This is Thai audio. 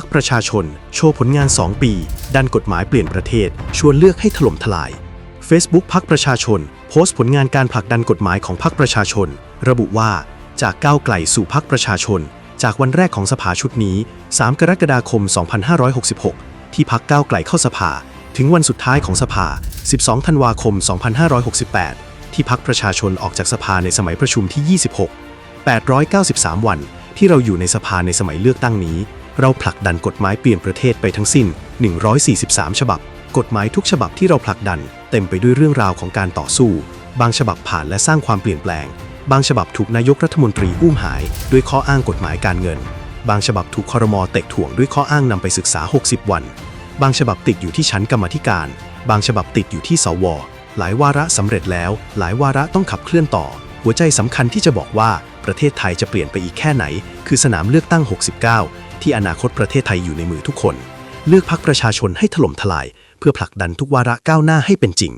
พักประชาชน โชว์ผลงาน 2 ปี ดันกฎหมายเปลี่ยนประเทศ ชวนเลือกให้ถล่มทลาย Facebook พักประชาชน โพสต์ผลงานการผลักดันกฎหมายของพักประชาชน ระบุว่าจากก้าวไกลสู่พักประชาชน จากวันแรกของสภาชุดนี้ 3 กรกฎาคม 2566 ที่พักก้าวไกลเข้าสภา ถึงวันสุดท้ายของสภา 12 ธันวาคม 2568 ที่พักประชาชนออกจากสภาในสมัยประชุมที่ 26 893 วัน ที่เราอยู่ในสภาในสมัยเลือกตั้งนี้ เราผลักดันกฎหมายเปลี่ยนประเทศไปทั้งสิ้น 143 ฉบับ กฎหมายทุกฉบับที่เราผลักดัน เต็มไปด้วยเรื่องราวของการต่อสู้ บางฉบับผ่านและสร้างความเปลี่ยนแปลง บางฉบับถูกนายกรัฐมนตรีอุ้มหาย ด้วยข้ออ้างกฎหมายการเงิน บางฉบับถูกคอรมอเตะถ่วงด้วยข้ออ้างนำไปศึกษา 60 วัน บางฉบับติดอยู่ที่ชั้นกรรมธิการ บางฉบับติดอยู่ที่สว หลายวาระสำเร็จแล้ว หลายวาระต้องขับเคลื่อนต่อ หัวใจสำคัญที่จะบอกว่าประเทศไทยจะเปลี่ยนไปอีกแค่ไหน คือสนามเลือกตั้ง 69 ที่อนาคตประเทศไทยอยู่ในมือทุกคน เลือกพักประชาชนให้ถล่มทลาย เพื่อผลักดันทุกวาระก้าวหน้าให้เป็นจริง